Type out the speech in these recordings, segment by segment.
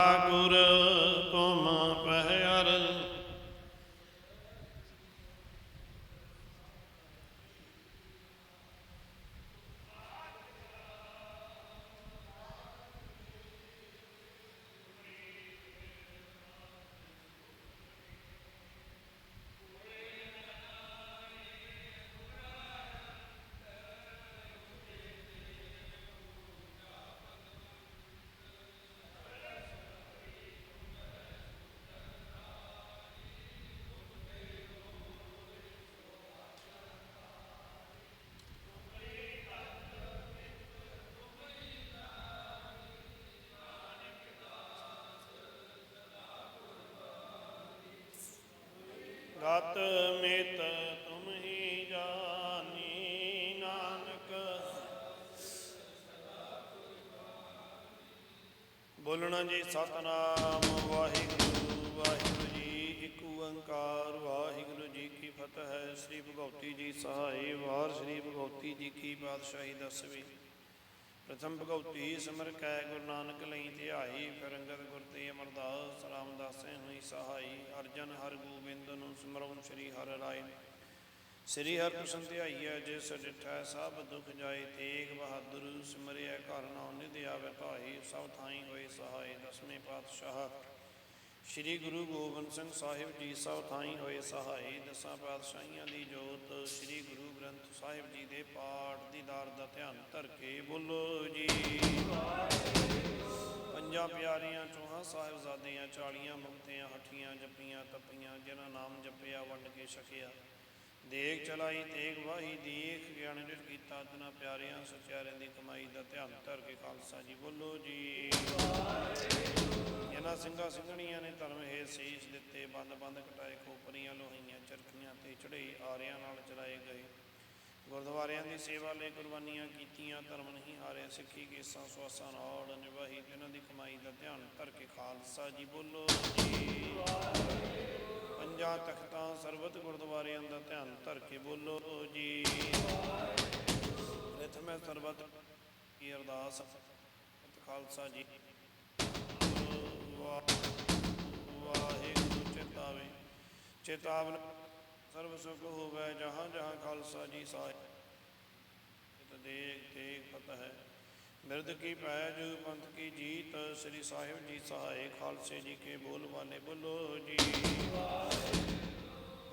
ਗੁਰ ਤੁਮ ਪਹਿਰ ਗਤ ਮਿਤ ਤੁਮ ਹੀ ਜਾਨੀ, ਨਾਨਕ। ਬੋਲਣਾ ਜੀ, ਸਤਨਾਮ ਵਾਹਿਗੁਰੂ ਵਾਹਿਗੁਰੂ ਜੀ ਇੱਕ ਓੰਕਾਰ, ਵਾਹਿਗੁਰੂ ਜੀ ਕੀ ਫਤਿਹ। ਸ੍ਰੀ ਭਗਵਤੀ ਜੀ ਸਹਾਈ ਵਾਰ, ਸ੍ਰੀ ਭਗਵਤੀ ਜੀ ਕੀ ਪਾਤਸ਼ਾਹੀ ਦਸਵੀਂ। ਪ੍ਰਥਮ ਭਗਉਤੀ ਸਿਮਰ ਕੈ ਗੁਰੂ ਨਾਨਕ ਲਈ ਧਿਆਈ ਫਿਰੰਗਤ ਅੰਗਦ ਗੁਰ ਤੇ ਅਮਰਦਾਸ ਰਾਮਦਾਸੈ ਹੋਈ ਸਹਾਈ, ਅਰਜਨ ਹਰ ਗੋਬਿੰਦ ਨੂੰ ਸਿਮਰਨ ਸ੍ਰੀ ਹਰਿ ਰਾਏ। ਸ੍ਰੀ ਹਰਿ ਕ੍ਰਿਸ਼ਨ ਧਿਆਈਐ, ਜਿਸ ਡਿਠੈ ਸਭ ਦੁਖ ਜਾਏ, ਤੇਗ ਬਹਾਦਰ ਸਿਮਰਿਐ ਘਰ ਨਾਉ ਨਿਧਿ ਆਵੇ ਭਾਈ, ਸਭ ਥਾਈ ਹੋਏ ਸਹਾਈ, ਦਸਵੇਂ ਪਾਤਸ਼ਾਹ। ਸ੍ਰੀ ਗੁਰੂ ਗੋਬਿੰਦ ਸਿੰਘ ਸਾਹਿਬ ਜੀ ਸਭ ਥਾਈ ਹੋਏ ਸਹਾਈ ਦਸਾਂ ਪਾਤਸ਼ਾਹੀਆਂ ਦੀ ਜੋਤ, ਸ੍ਰੀ ਗੁਰੂ ਗ੍ਰੰਥ ਸਾਹਿਬ ਜੀ ਦੇ ਪਾਠ ਦੀਦਾਰ ਦਾ ਧਿਆਨ ਧਰ ਕੇ ਬੋਲੋ ਜੀ। ਪੰਜਾਂ ਪਿਆਰੀਆਂ ਚੋਹਾਂ ਸਾਹਿਬਜ਼ਾਦਿਆਂ, ਚਾਲੀਆਂ ਮੁਕਤਿਆਂ, ਹੱਠੀਆਂ ਜੱਪੀਆਂ, ਤਪੀਆਂ, ਜਿਨ੍ਹਾਂ ਨਾਮ ਜਪਿਆ, ਵੰਡ ਕੇ ਛਕਿਆ। ਦੇਖ ਚਲਾਈ, ਤੇਗ ਵਾਹੀ, ਦੇਖ ਗਿਆਨ ਨਿਰ ਕੀਤਾ, ਤਨਾ ਪਿਆਰਿਆਂ, ਸਚਿਆਰਿਆਂ ਦੀ ਕਮਾਈ ਦਾ ਧਿਆਨ ਧਰ ਕੇ ਖਾਲਸਾ ਜੀ ਬੋਲੋ ਜੀ। ਇਹਨਾਂ ਸਿੰਘਾਂ ਸਿੰਘਣੀਆਂ ਨੇ ਧਰਮ ਹੈ ਸੀਸ ਦਿੱਤੇ, ਬੰਦ ਬੰਦ ਕਟਾਏ, ਖੋਪਰੀਆਂ ਲੋਹੀਆਂ ਚਰਖੀਆਂ ਤੇ ਚੜ੍ਹੇ ਆਰਿਆਂ ਨਾਲ ਚਲਾਏ ਗਏ। ਗੁਰਦੁਆਰਿਆਂ ਦੀ ਸੇਵਾ ਲਈ ਕੁਰਬਾਨੀਆਂ ਕੀਤੀਆਂ, ਧਰਮ ਨਹੀਂ ਹਾਰਿਆ, ਸਿੱਖੀ ਕੇਸਾਂ ਸਵਾਸਾਂ ਨਾਲ ਨਿਭਾਈ ਇਹਨਾਂ ਦੀ ਕਮਾਈ ਦਾ ਧਿਆਨ ਧਰ ਕੇ ਖਾਲਸਾ ਜੀ ਬੋਲੋ ਜੀ। ਪੰਜਾਂ ਤਖਤਾਂ ਸਰਬਤ ਗੁਰਦੁਆਰਿਆਂ ਦਾ ਧਿਆਨ ਧਰ ਕੇ ਬੋਲੋ ਜੀ। ਪ੍ਰਥਮੇ ਸਰਬਤ ਕੀ ਅਰਦਾਸ, ਖਾਲਸਾ ਜੀ। ਵਾਹਿਗੁਰੂ ਚੇਤਾਵੇ ਚੇਤਾਵਨ ਸਰਬ ਸੁਖ ਹੋਵੇ ਜਹਾਂ ਜਹਾਂ ਖਾਲਸਾ ਜੀ ਸਾਹਿਬ ਤੇ ਦੇਖ ਦੇਖ ਪਤਾ ਹੈ ਮਿਰਦ ਕੀ ਪੈਜ ਪੰਥ ਕੀ ਜੀਤ ਸ੍ਰੀ ਸਾਹਿਬ ਜੀ ਸਹਾਏ ਖਾਲਸੇ ਜੀ ਕੇ ਬੋਲ ਵਾਲੇ ਬੋਲੋ ਜੀ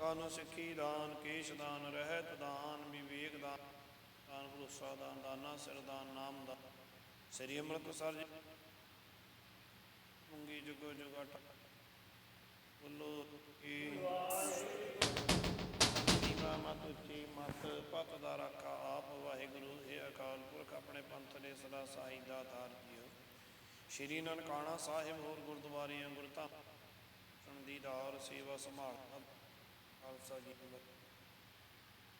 ਕਾਨੋ ਸਿੱਖੀ ਦਾਨ ਕੇਸ਼ ਦਾਨ ਰਹਿਤ ਦਾਨ ਵਿਵੇਕ ਦਾਨ ਦਾਨ ਭਰੋਸਾ ਦਾਨ ਦਾਨਾ ਸਿਰ ਦਾਨ ਨਾਮ ਦਾ ਸ੍ਰੀ ਅੰਮ੍ਰਿਤਸਰ ਜੀ ਜੁਗੋ ਜੁਗਾਟ ਬੋਲੋ ਕੀ ਨੀਵਾ ਮਤ ਉੱਚੀ ਮਤ, ਪਤ ਦਾ ਰਾਖਾ ਆਪ। ਵਾਹਿਗੁਰੂ ਇਹ ਅਕਾਲ ਪੁਰਖ, ਆਪਣੇ ਪੰਥ ਦੇ ਸਦਾ ਸਾਈ ਦਾ ਜੀਓ ਸ਼੍ਰੀ ਨਨਕਾਣਾ ਸਾਹਿਬ ਹੋਰ ਗੁਰਦੁਆਰਿਆਂ ਗੁਰਧਾਮ ਸੰਦੀਦਾਰ ਸੇਵਾ ਸੰਭਾਲ। ਖਾਲਸਾ ਜੀ ਕੀ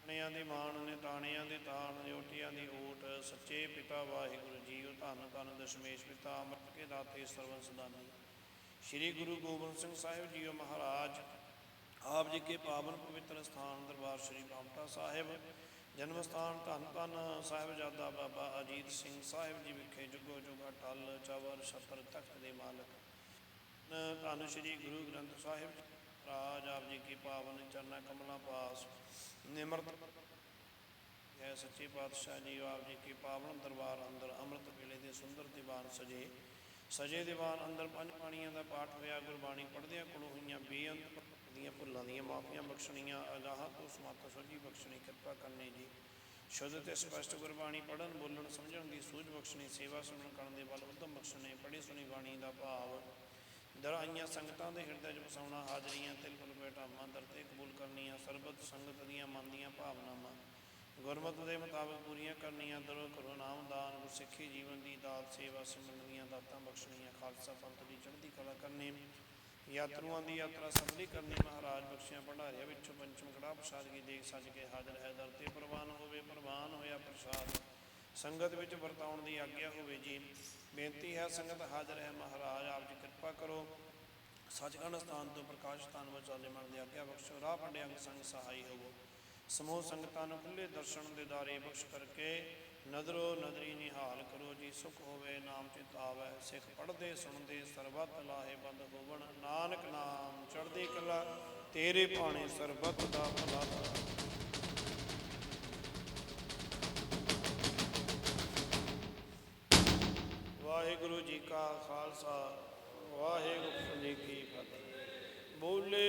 ਤਾਣਿਆਂ ਦੀ ਮਾਣ ਨੇ ਤਾਣਿਆਂ ਦੇ ਤਾਣ ਜੋਟੀਆਂ ਦੀ ਓਟ। ਸੱਚੇ ਪਿਤਾ ਵਾਹਿਗੁਰੂ ਜੀਓ, ਧੰਨ ਧੰਨ ਦਸ਼ਮੇਸ਼ ਪਿਤਾ ਅੰਮ੍ਰਿਤ ਕੇ ਦਾਤੇ ਸਰਵਨ ਸਦਾਨੀ। ਸ੍ਰੀ ਗੁਰੂ ਗੋਬਿੰਦ ਸਿੰਘ ਸਾਹਿਬ ਜੀਓ ਮਹਾਰਾਜ, ਆਪ ਜੀ ਕੇ ਪਾਵਨ ਪਵਿੱਤਰ ਸਥਾਨ ਦਰਬਾਰ ਸ੍ਰੀ ਕਾਮਤਾ ਸਾਹਿਬ, ਜਨਮ ਸਥਾਨ ਧੰਨ ਧੰਨ ਸਾਹਿਬਜ਼ਾਦਾ ਬਾਬਾ ਅਜੀਤ ਸਿੰਘ ਸਾਹਿਬ ਜੀ ਵਿਖੇ ਜੁਗੋ ਜੁਗਾ ਟਲ ਚਵਰ ਛਤਰ ਤਖਤ ਦੇ ਮਾਲਕ। ਧੰਨ ਸ੍ਰੀ ਗੁਰੂ ਗ੍ਰੰਥ ਸਾਹਿਬ ਰਾਜ ਆਪ ਜੀ ਕੀ ਪਾਵਨ ਚਰਨਾ ਕਮਲਾ ਪਾਸ, ਨਿਮਰਤ ਹੈ ਸੱਚੇ ਪਾਤਸ਼ਾਹ ਜੀ, ਆਪ ਜੀ ਕੀ ਪਾਵਨ ਦਰਬਾਰ ਅੰਦਰ ਅੰਮ੍ਰਿਤ ਵੇਲੇ ਦੇ ਸੁੰਦਰ ਦੀਵਾਨ ਸਜੇ। ਸਜੇ ਦੀਵਾਨ ਅੰਦਰ ਪੰਜ ਬਾਣੀਆਂ ਦਾ ਪਾਠ ਹੋਇਆ, ਗੁਰਬਾਣੀ ਪੜ੍ਹਦਿਆਂ ਕੋਲੋਂ ਹੋਈਆਂ ਬੇਅੰਤ ਦੀਆਂ ਭੁੱਲਾਂ ਦੀਆਂ ਮਾਫੀਆਂ ਬਖਸ਼ਣੀਆਂ, ਅਗਾਹ ਤੋਂ ਸਮਤ ਸੋਝੀ ਬਖਸ਼ਣੀ, ਕਿਰਪਾ ਕਰਨੀ ਜੀ। ਸ਼ੁੱਧ ਤੇ ਸਪਸ਼ਟ ਗੁਰਬਾਣੀ ਪੜਨ ਬੋਲਣ, ਸਮਝਣ ਦੀ ਸੂਝ ਬਖਸ਼ਣੀ, ਸੇਵਾ ਸੁਣਨ, ਕਰਨ ਦੇ ਵੱਲ ਉਦਮ ਬਖਸ਼ਣੇ, ਪੜ੍ਹੀ ਸੁਣੀ ਬਾਣੀ ਦਾ ਭਾਵ। ਦਰਾਈਆਂ ਸੰਗਤਾਂ ਦੇ ਹਿਰਦੇ 'ਚ ਵਸਾਉਣਾ, ਹਾਜ਼ਰੀਆਂ, ਤਿਲ ਫੁਲ ਬੈਠਾਵਾਂ ਦਰ ਤੇ ਕਬੂਲ ਕਰਨੀਆਂ, ਸਰਬਤ ਸੰਗਤ ਦੀਆਂ ਮਨ ਦੀਆਂ ਭਾਵਨਾਵਾਂ। ਗੁਰਮਤਿ ਦੇ ਮੁਤਾਬਕ ਪੂਰੀਆਂ ਕਰਨੀਆਂ ਦਰੋ ਕਰੋ, ਨਾਮ ਦਾਨ, ਗੁਰਸਿੱਖੀ ਜੀਵਨ ਦੀ ਦਾਤ, ਸੇਵਾ ਸਿਮਰਨ ਦੀਆਂ ਦਾਤਾਂ ਬਖਸ਼ਣੀਆਂ, ਖਾਲਸਾ ਪੰਥ ਦੀ ਚੜ੍ਹਦੀ ਕਲਾ ਕਰਨੀ, ਯਾਤਰੂਆਂ ਦੀ ਯਾਤਰਾ ਸਫਲੀ ਕਰਨੀ, ਮਹਾਰਾਜ ਬਖਸ਼ਿਆ ਭੰਡਾਰਿਆ ਵਿੱਚੋਂ ਪੰਚਮ ਕੜਾ ਪ੍ਰਸ਼ਾਦਗੀ ਦੇਖ ਸੱਜ ਕੇ ਹਾਜ਼ਰ ਹੈ, ਦਰ ਤੇ ਪ੍ਰਵਾਨ ਹੋਵੇ, ਪ੍ਰਵਾਨ ਹੋਇਆ ਪ੍ਰਸਾਦ। ਸੰਗਤ ਵਿੱਚ ਵਰਤਾਉਣ ਦੀ ਆਗਿਆ ਹੋਵੇ ਜੀ। ਬੇਨਤੀ ਹੈ, ਸੰਗਤ ਹਾਜ਼ਰ ਹੈ, ਮਹਾਰਾਜ ਆਪ ਜੀ ਕਿਰਪਾ ਕਰੋ। ਸੱਚਖੰਡ ਸਥਾਨ ਤੋਂ ਪ੍ਰਕਾਸ਼ ਸਥਾਨ ਵਿੱਚ ਆਲੇ ਮਨ ਦੀ ਆਗਿਆ ਬਖਸ਼ੋ, ਰਾਹ ਪੰਡਿਆਂ ਸੰਗ ਸਹਾਈ ਹੋਵੋ। ਸਮੂਹ ਸੰਗਤਾਂ ਨੂੰ ਖੁੱਲੇ ਦਰਸ਼ਨ ਦੇ ਦਾਰੇ ਬਖਸ਼ ਕਰਕੇ ਨਦਰੋ ਨਦਰੀ ਨਿਹਾਲ ਕਰੋ ਜੀ, ਸੁਖ ਹੋਵੇ, ਨਾਮ ਚਿਤ ਆਵੈ, ਸਿੱਖ ਪੜਦੇ ਸੁਣਦੇ, ਸਰਬਤ ਲਾਹੇ ਬੰਦ ਹੋਵਣ। ਨਾਨਕ ਨਾਮ ਚੜ੍ਹਦੀ ਕਲਾ, ਤੇਰੇ ਭਾਣੇ ਸਰਬਤ ਦਾ ਭਲਾ ਵਾਹਿਗੁਰੂ ਜੀ ਕਾ ਖਾਲਸਾ, ਵਾਹਿਗੁਰੂ ਜੀ ਕੀ ਫਤਿਹ। ਬੋਲੇ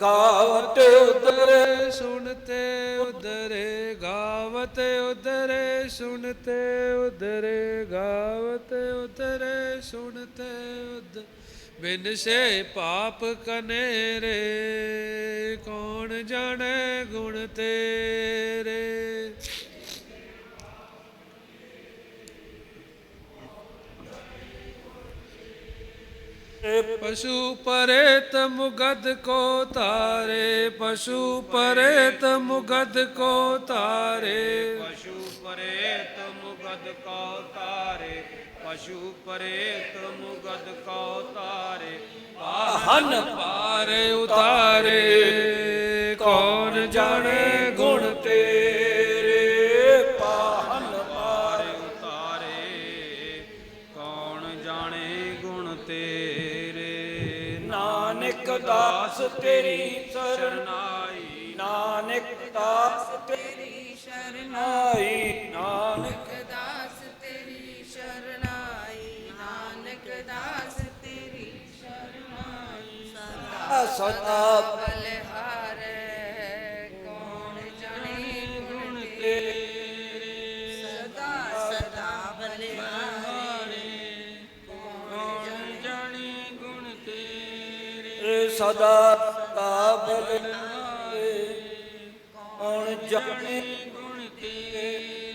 ਗਾਵਤੇ ਉਦਰ ਸੁਣਤੇ ਉਦਰੇ ਗਾਵਤ ਉਦਰੇ ਸੁਣਤੇ ਉਦਰੇ ਗਾਵਤੇ ਉਦਰੇ ਸੁਣਤੇ ਉਦ ਬਿਨ ਸੇ ਪਾਪ ਕਨੇ ਰੇ ਕੌਣ ਜਾਣੇ ਗੁਣ ਤੇਰੇ? ਪਸ਼ੂ ਪਰੇਤ ਮੁਗਦ ਕੋ ਤਾਰੇ ਪਸ਼ੂ ਪਰੇਤ ਮੁਗਦ ਕੋ ਤਾਰੇ ਪਸ਼ੂ ਪਰੇਤ ਮੁਗਦ ਕਉ ਤਾਰੇ ਪਸ਼ੂ ਪਰੇਤ ਮੁਗਦ ਕਉ ਤਾਰੇ ਹਨ ਪਾਰੇ ਉਤਾਰੇ ਕੌਣ ਜਾਣੇ ਗੁਣ ਤੇਰੇ ਦਾਸ ਤੇਰੀ ਸਰਨ ਸ਼ਰਨਾਈ। ਨਾਨਕ ਦਾਸ ਤੇਰੀ ਸ਼ਰਨਾਈ। ਨਾਨਕ ਦਾਸ ਤੇਰੀ ਸ਼ਰਨਾਈ। ਨਾਨਕ ਦਾਸ ਤੇਰੀ ਸ਼ਰਨਾਈ। ਸਦਾ ਸਦਾ ਬਲਿਹਾਰੈ ਸਦਾ ਕਾਬਲ ਕੌਣ ਜਾਣੇ ਗੁਣ ਤੇਰੇ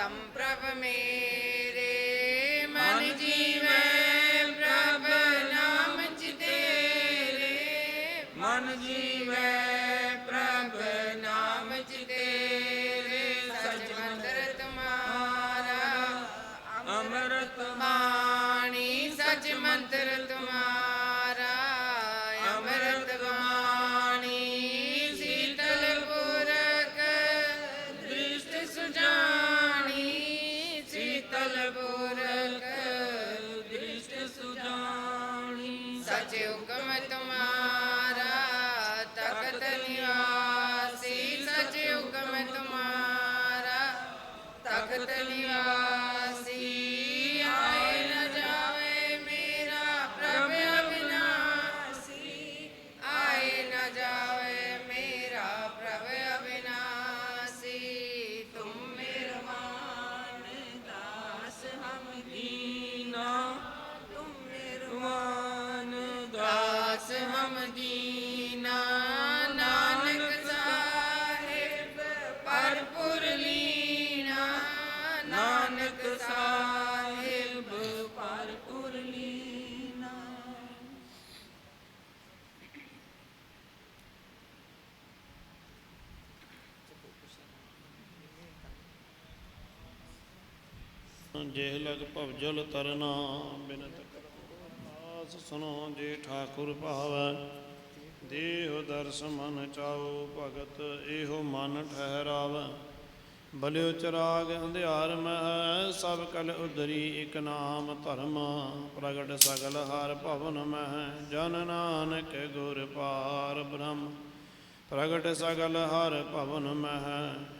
सम्भ्रममे ਤਖਤ ਨਿਵਾਸੀ ਜੇ ਲਗ ਭਵਜਲ ਤਰਨਾ, ਬਿਨਤ ਕਰੋ ਸੁਨੋ ਜੇ ਠਾਕੁਰ ਭਾਵੈ। ਦੇਹ ਦਰਸ ਮਨ ਚਾਓ ਭਗਤ, ਇਹੋ ਮਨ ਠਹਿਰਾਵੈ। ਬਲਿਓ ਚਰਾਗ ਅੰਧਿਆਰ ਮਹਿ, ਸਭ ਕਲ ਉਦਰੀ ਇਕ ਨਾਮ ਧਰਮ। ਪ੍ਰਗਟ ਸਗਲ ਹਰ ਭਵਨ ਮਹਿ, ਜਨ ਨਾਨਕ ਗੁਰ ਪਾਰ ਬ੍ਰਹਮ। ਪ੍ਰਗਟ ਸਗਲ ਹਰ ਭਵਨ ਮਹਿ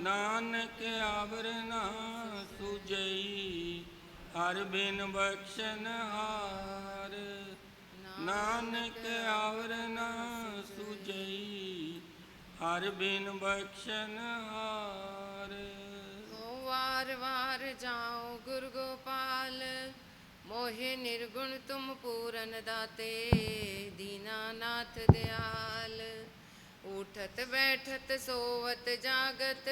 ਨਾਨਕ ਆਵਰ ਨਾ ਸੁਜਈ, ਹਰ ਬਿਨ ਬਖਸ਼ਨ ਹਾਰ। ਨਾਨਕ ਆਵਰ ਨਾ ਸੁਜਈ, ਹਰ ਬਿਨ ਬਖਸ਼ਨ ਹਾਰ। ਓ ਵਾਰ ਵਾਰ ਜਾਓ ਗੁਰ ਗੋਪਾਲ, ਮੋਹਿ ਨਿਰਗੁਣ ਤੁਮ ਪੂਰਨ ਦਾਤੇ ਦੀਨਾਨਾਥ ਦਿਆਲ। ਉਠਤ ਬੈਠਤ ਸੋਵਤ ਜਾਗਤ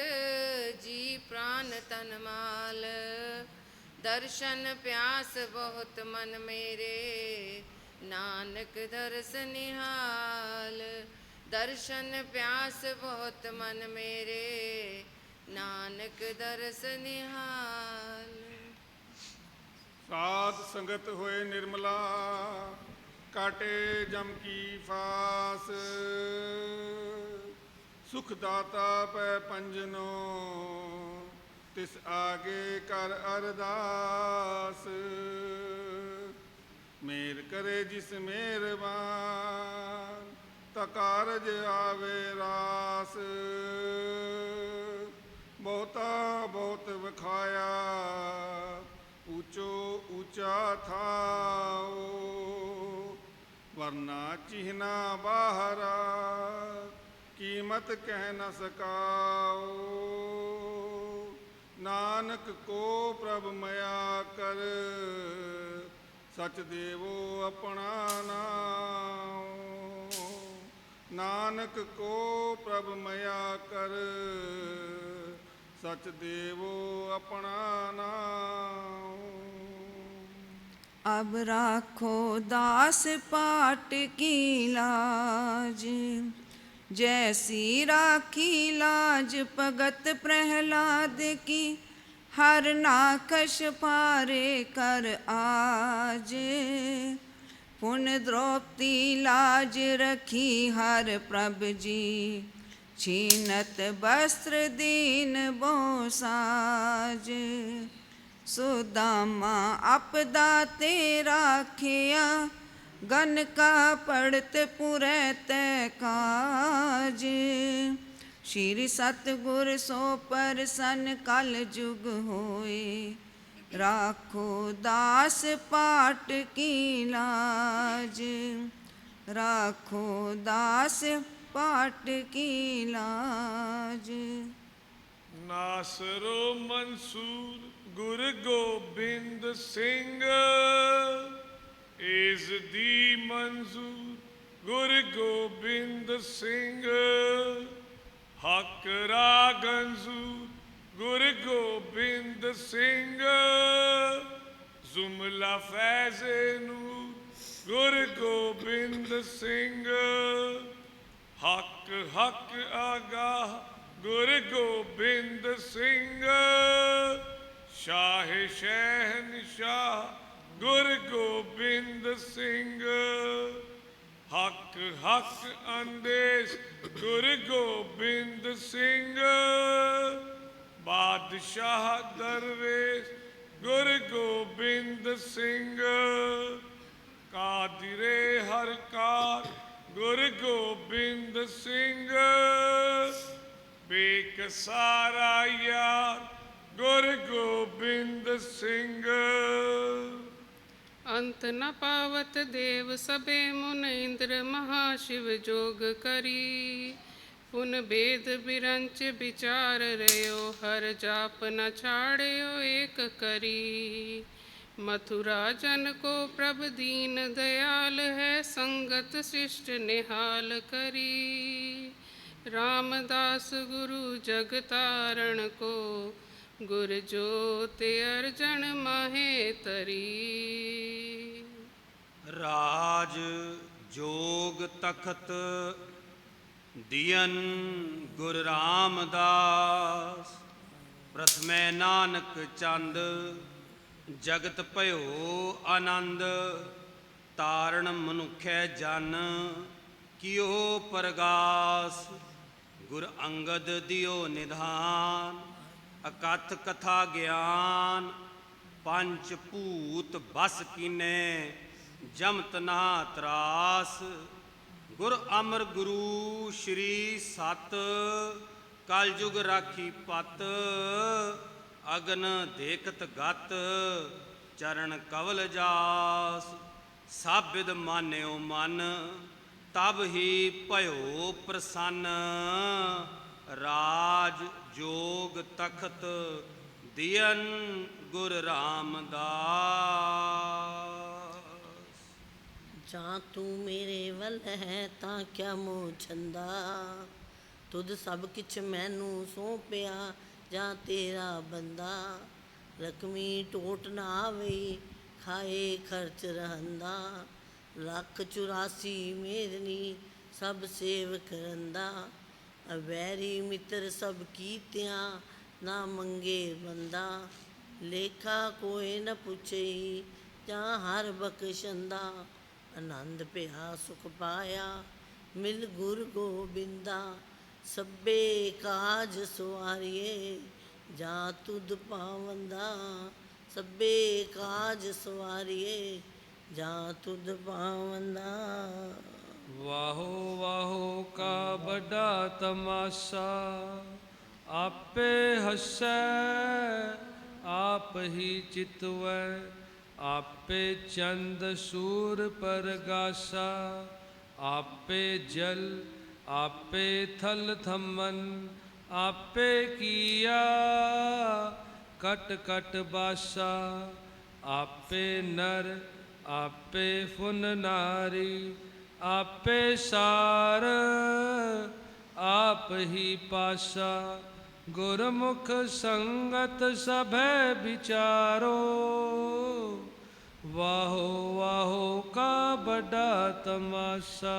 ਜੀ ਪ੍ਰਾਨ ਤਨ ਮਾਲ ਦਰਸ਼ਨ ਪਿਆਸ ਬਹੁਤ ਮਨ ਮੇਰੇ ਨਾਨਕ ਦਰਸ ਨਿਹਾਲ ਦਰਸ਼ਨ ਪਿਆਸ ਬਹੁਤ ਮਨ ਮੇਰੇ ਨਾਨਕ ਦਰਸ ਨਿਹਾਲ ਸਾਧ ਸੰਗਤ ਹੋਏ ਨਿਰਮਲਾ ਕਾਟੇ ਜਮ ਕੀ ਫਾਸ। ਸੁਖ ਦਾਤਾ ਪੈ ਪੰਜਨੋ, ਤਿਸ ਆਗੇ ਕਰ ਅਰਦਾਸ। ਮੇਰ ਕਰੇ ਜਿਸ ਮਿਹਰਬਾਨ ਤਾ ਕਾਰਜ ਆਵੇ ਰਾਸ। ਬਹੁਤਾ ਬਹੁਤ ਵਿਖਾਇਆ, ਊਚੋ ਊਚਾ ਥਾਓ। ਵਰਨਾ ਚਿਹਨਾ ਬਾਹਰਾ, ਕੀਮਤ ਕਹਿ ਨ ਸਕਾਓ। ਨਾਨਕ ਕੋ ਪ੍ਰਭ ਮਇਆ ਕਰ, ਸਚ ਦੇਵੋ ਆਪਣਾ ਨਾਮ। ਨਾਨਕ ਕੋ ਪ੍ਰਭ ਮਇਆ ਕਰ, ਸਚ ਦੇਵੋ ਆਪਣਾ ਨਾਮ। अब राखो दास पाट की लाज। जैसी राखी लाज भगत प्रहलाद की, हर नाखश पारे कर आज। पुन द्रौपदी लाज रखी हर प्रभ जी, छीनत वस्त्र दीन बो साज। ਸੁਦਾਮਾ, ਆਪਦਾ ਤੇ ਰਾਖਿਆ, ਗਨ ਕਾ ਪੜਤ ਪੁਰੈ ਤੈ ਕਾਜ। ਸ਼੍ਰੀ ਸਤਿਗੁਰ ਸੋ ਪਰਸਨ ਕਲ ਜੁਗ ਹੋਏ, ਰਾਖੋ ਦਾਸ ਪਾਟ ਕੀ ਲਾਜ। ਰਾਖੋ ਦਾਸ ਪਾਟ ਕੀ ਲਾਜ। ਨਾਸਰੋ ਮਨਸੂਰ ਗੁਰ ਗੋਬਿੰਦ ਸਿੰਘ, ਇਸ ਦੀ ਮਨਜ਼ੂਰ ਗੁਰ ਗੋਬਿੰਦ ਸਿੰਘ। ਹੱਕ ਰਾਗੰਜ਼ੂਰ ਗੁਰ ਗੋਬਿੰਦ ਸਿੰਘ। ਜ਼ੁਮਲਾ ਫੈਜ਼ ਨੂੰ ਗੁਰ ਗੋਬਿੰਦ ਸਿੰਘ। ਹੱਕ ਹੱਕ ਆਗਾਹ ਗੁਰ ਗੋਬਿੰਦ ਸਿੰਘ। ਸ਼ਾਹ ਸ਼ਹਿਨਸ਼ਾਹ ਗੁਰ ਗੋਬਿੰਦ ਸਿੰਘ। ਹੱਕ ਹੱਕ ਅੰਦੇਸ਼ ਗੁਰ ਗੋਬਿੰਦ ਸਿੰਘ। ਬਾਦਸ਼ਾਹ ਦਰਵੇਸ਼ ਗੁਰ ਗੋਬਿੰਦ ਸਿੰਘ। ਕਾਦਿਰੇ ਹਰ ਕਾਰ ਗੁਰ ਗੋਬਿੰਦ ਸਿੰਘ। ਬੇਕਸਾਰਾ ਯਾਰ ਗੁਰ ਗੋਬਿੰਦ ਸਿੰਘ अंत न पावत देव सबे मुन इंद्र महाशिव जोग करी पुन भेद बिरंच विचार रयो हर जाप न छाड़यो एक करी मथुरा जन को प्रभ दीन दयाल है संगत शिष्ट निहाल करी रामदास गुरु जग तारण को ਗੁਰ ਜੋਤ ਅਰਜਨ ਮਹੇ ਤਰੀ। ਰਾਜ ਜੋਗ ਤਖਤ ਦਿਯਨ ਗੁਰ ਰਾਮਦਾਸ। ਪ੍ਰਥਮੈ ਨਾਨਕ ਚੰਦ, ਜਗਤ ਭਇਓ ਆਨੰਦ। ਤਾਰਨ ਮਨੁਖੈ ਜਨ ਕਿਉ ਪ੍ਰਗਾਸ। ਗੁਰ ਅੰਗਦ ਦਿਓ ਨਿਧਾਨ। ਅਕਥ ਕਥਾ ਗਿਆਨ ਪੰਚ ਭੂਤ ਬਸ ਕੀਨੇ, ਜਮਤ ਨਾ ਤਰਾਸ। ਗੁਰ ਅਮਰ ਗੁਰੂ ਸ਼੍ਰੀ ਸਤ ਕਲਯੁਗ ਰਾਖੀ ਪਤ, ਅਗਨ ਦੇਖਤ ਗਤ, ਚਰਨ ਕਵਲ ਜਾਸ। ਸਭ ਮਾਨਿਓ ਮਨ, ਤਬ ਹੀ ਭਇਓ ਪ੍ਰਸੰਨ। ਰਾਜ ਜੋਗ ਤਖਤ ਦੀਨ ਗੁਰ ਰਾਮਦਾਸ। ਜਾਂ ਤੂੰ ਮੇਰੇ ਵੱਲ ਹੈ ਤਾਂ ਕਿਆ ਮੋਹ ਛੰਦਾ ਤੁਧ ਸਭ ਕਿਛ ਮੈਨੂੰ ਸੌਂਪਿਆ ਜਾਂ ਤੇਰਾ ਬੰਦਾ? ਰਕਮੀ ਟੋਟ ਨਾ ਆਵੇ, ਖਾਏ ਖਰਚ ਰਹੰਦਾ। ਲੱਖ 84 ਮੇਰਨੀ ਸਭ ਸੇਵ ਕਰੰਦਾ ਅਵੈਰੀ ਮਿੱਤਰ ਸਭ ਕੀਤਿਆਂ ਨਾ ਮੰਗੇ ਬੰਦਾ। ਲੇਖਾ ਕੋਈ ਨ ਪੁੱਛਈ ਜਾਂ ਹਰ ਬਖਸ਼ੰਦਾ। ਆਨੰਦ ਪਿਆ, ਸੁਖ ਪਾਇਆ, ਮਿਲ ਗੁਰ ਗੋਬਿੰਦਾ। ਸਭੇ ਕਾਜ ਸੁਆਰੀਏ, ਜਾਂ ਤੁਧ ਪਾਵੰਦਾ। ਸਭੇ ਕਾਜ ਸੁਆਰੀਏ, ਜਾਂ ਤੁਧ ਪਾਵੰਦਾ। ਵਾਹੋ ਵਾਹੋ ਕਾ ਬੜਾ ਤਮਾਸ਼ਾ, ਆਪੇ ਹੱਸੈ, ਆਪ ਹੀ ਚਿਤਵੈ, ਆਪੇ ਚੰਦ ਸੂਰ ਪਰਗਾਸਾ, ਆਪੇ ਜਲ, ਆਪੇ ਥਲ ਥਮਨ, ਆਪੇ ਕੀਆ ਕਟ ਕਟ ਬਾਸਾ, ਆਪੇ ਨਰ, ਆਪੇ ਫੁਨ ਨਾਰੀ ਆਪੇ ਸਾਰ, ਆਪ ਹੀ ਪਾਸਾ, ਗੁਰਮੁਖ ਸੰਗਤ ਸਭੈ ਵਿਚਾਰੋ। ਵਾਹੋ ਵਾਹੋ ਕਾ ਬੜਾ ਤਮਾਸ਼ਾ।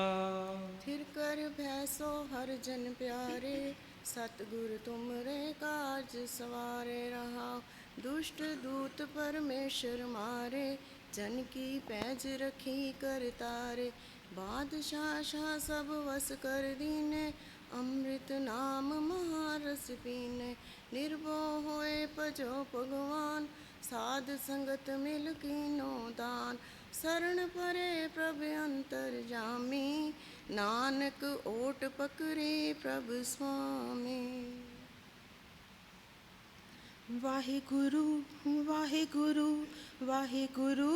ਫਿਰ ਕਰ ਭੈਸੋ ਹਰ ਜਨ ਪਿਆਰੇ, ਸਤਿਗੁਰ ਤੁਮਰੇ ਕਾਜ ਸਵਾਰੇ ਰਹਾ। ਦੁਸ਼ਟ ਦੂਤ ਪਰਮੇਸ਼ਰ ਮਾਰੇ, ਜਨ ਕੀ ਪੈਜ ਰਖੀ ਕਰ ਤਾਰੇ ਬਾਦਸ਼ਾਹ ਸ਼ਾਹ ਸਭ ਵਸ ਕਰ ਦੀਨੇ, ਅੰਮ੍ਰਿਤ ਨਾਮ ਮਹਾਰਸ ਪੀਨੇ। ਨਿਰਭਉ ਹੋਏ ਭਜੋ ਭਗਵਾਨ, ਸਾਧ ਸੰਗਤ ਮਿਲ ਕੀਨੋ ਦਾਨ। ਸਰਣ ਪਰੇ ਪ੍ਰਭ ਅੰਤਰ ਜਾਮੀ, ਨਾਨਕ ਓਟ ਪਕਰੇ ਪ੍ਰਭ ਸੁਆਮੀ। ਵਾਹਿਗੁਰੂ ਵਾਹਿਗੁਰੂ ਵਾਹਿਗੁਰੂ,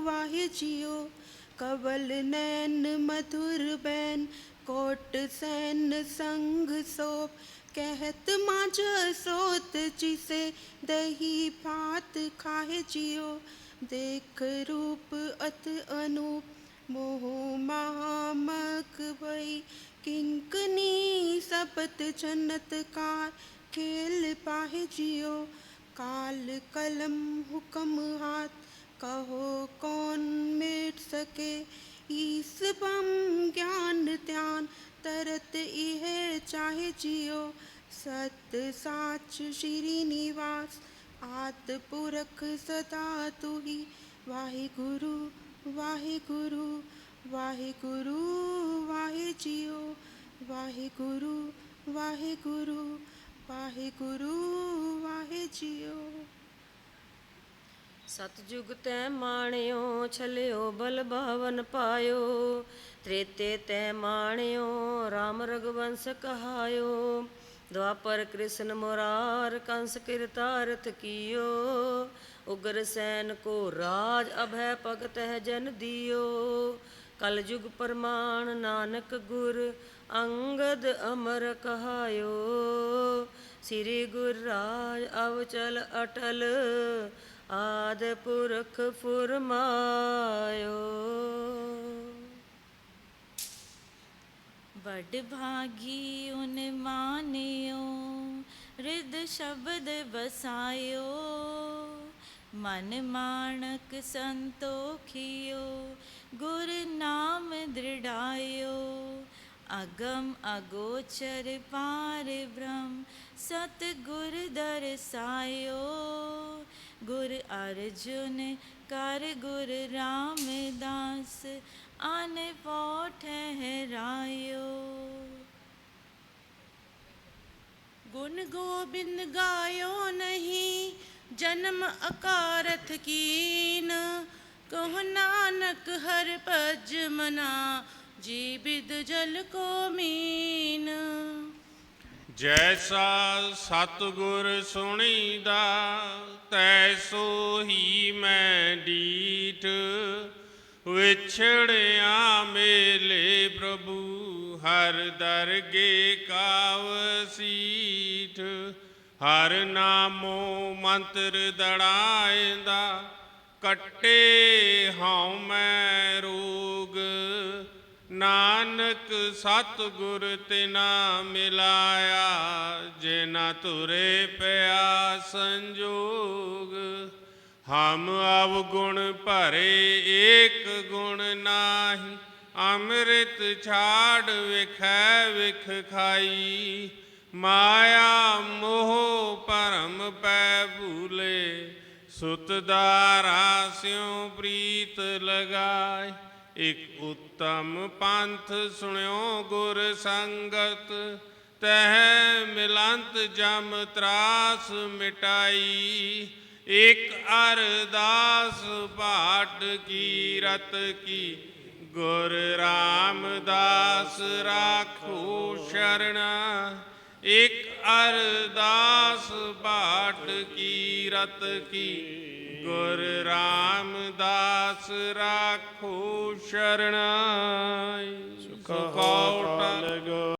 ਵਾਹਿ ਜੀਓ। ਕਵਲ ਨੈਣ ਮਧੁਰ ਬੈਨ ਕੋਟ ਸੈਨ ਸੰਗ ਸੋਪ ਕਹਿਤ ਮਾਝ ਸੋਤ ਜਿਸੇ ਦਹੀ ਭਾਤ ਖਾਏ ਜੀਓ ਦੇਖ ਰੂਪ ਅਤ ਅਨੂਪ ਮੋਹ ਮਾਮਕ ਭਈ ਕਿੰਕਨੀ ਸਪਤ ਜਨਤਕਾਰ खेल पाहे जियो काल कलम हुक्म हाथ कहो कौन मिट सके ईस बम ज्ञान ध्यान तरत इह चाहे जियो सत साच श्री निवास आत पुरख सदा तुही वाहे गुरु वाहे गुरु वाहे गुरु वाहे जियो वाहे गुरु वाहे गुरु वाहे गुरु वाहे जियो ਸਤਜੁਗ ਤੈ ਮਾਣਿਓ, ਛਲਿਓ, ਬਲ ਭਾਵਨ ਪਾਇਓ। ਤ੍ਰੇਤੇ ਤੈ ਮਾਣਿਓ RAM ਰਗਵੰਸ ਕਹਾਇਓ। ਦੁਆਪਰ ਕ੍ਰਿਸ਼ਨ ਮੁਰਾਰ, ਕੰਸ ਕਿਰਤਾਰਥ ਕੀਓ। ਉਗਰ ਸੈਨ ਕੋ ਰਾਜ ਅਭੈ ਭਗਤ ਹੈ ਜਨ ਦਿਓ। ਕਲਯੁਗ ਪ੍ਰਮਾਣ ਨਾਨਕ ਗੁਰ ਅੰਗਦ ਅਮਰ ਕਹਾਇਓ। ਸ੍ਰੀ ਗੁਰ ਰਾਜ ਅਵਚਲ ਅਟਲ ਆਦ ਪੁਰਖ ਫੁਰਮਾਇਓ। ਬੜ ਭਾਗੀ ਉਨ ਮਾਨਿਓ ਰਿਦ ਸ਼ਬਦ ਬਸਾਇਓ ਮਨ ਮਾਣਕ ਸੰਤੋਖਿਓ, ਗੁਰ ਨਾਮ ਦ੍ਰਿੜਾਇਓ। ਅਗਮ ਅਗੋਚਰ ਪਾਰ ਬ੍ਰਹਮ ਸਤ ਗੁਰ ਦਰਸਾਇਓ। ਗੁਰ ਅਰਜੁਨ, ਕਰ ਗੁਰ ਰਾਮਦਾਸ ਆਨ ਪੋ ਠਹਿਰਾਇਓ ਗੁਣ ਗੋਬਿੰਦ ਗਾਇਓ ਨਹੀਂ, ਜਨਮ ਅਕਾਰਥ ਕੀਨ। ਕਹ ਨਾਨਕ ਹਰ ਭਜ ਮਨਾ ਜੀਵਿਦ ਜਲ ਕੋ ਮੀਨ। ਜੈਸਾ ਸਤਿਗੁਰ ਸੁਣੀਦਾ, ਤੈਸੋ ਹੀ ਮੈਂ ਡੀਠ। ਵਿਛੜਿਆ ਮੇਲੇ ਪ੍ਰਭੂ, ਹਰ ਦਰਗੇ ਕਾਵ ਸੀਠ। ਹਰ ਨਾਮੋ ਮੰਤਰ ਦੜਾਇਂਦਾ ਕੱਟੇ ਹਉ ਮੈਂ ਰੋਗ। ਨਾਨਕ ਸਤਿਗੁਰ ਤਿਨਾ ਮਿਲਾਇਆ ਜੇ ਨਾ ਤੁਰੇ ਪਿਆ ਸੰਜੋਗ। ਹਮ ਅਵਗੁਣ ਭਰੇ ਏਕ ਗੁਣ ਨਾਹੀ, ਅੰਮ੍ਰਿਤ ਛਾੜ ਵਿਖੈ ਵਿਖ ਖਾਈ। ਮਾਇਆ ਮੋਹ ਭਰਮ ਪੈ ਭੂਲੇ ਸੁਤ ਦਾਰਾ ਸਿਉ ਪ੍ਰੀਤ ਲਗਾਏ ਇਕ ਉਤਮ ਪੰਥ ਸੁਣਿਓ ਗੁਰ ਸੰਗਤ, ਤਹਿ ਮਿਲੰਤ ਜਮ ਤਰਾਸ ਮਿਟਾਈ, ਇਕ ਅਰਦਾਸ ਪਾਟ ਕੀ ਰਤ ਕੀ, ਗੁਰ ਰਾਮਦਾਸ ਰਾਖੂ ਸ਼ਰਣਾ ਇਕ ਅਰਦਾਸ ਪਾਟ ਕੀ ਰਤ ਕੀ। ਗੁਰ ਰਾਮਦਾਸ ਰਾਖੋ ਸ਼ਰਣਾ ਸੁਖਾਉ ਟਲ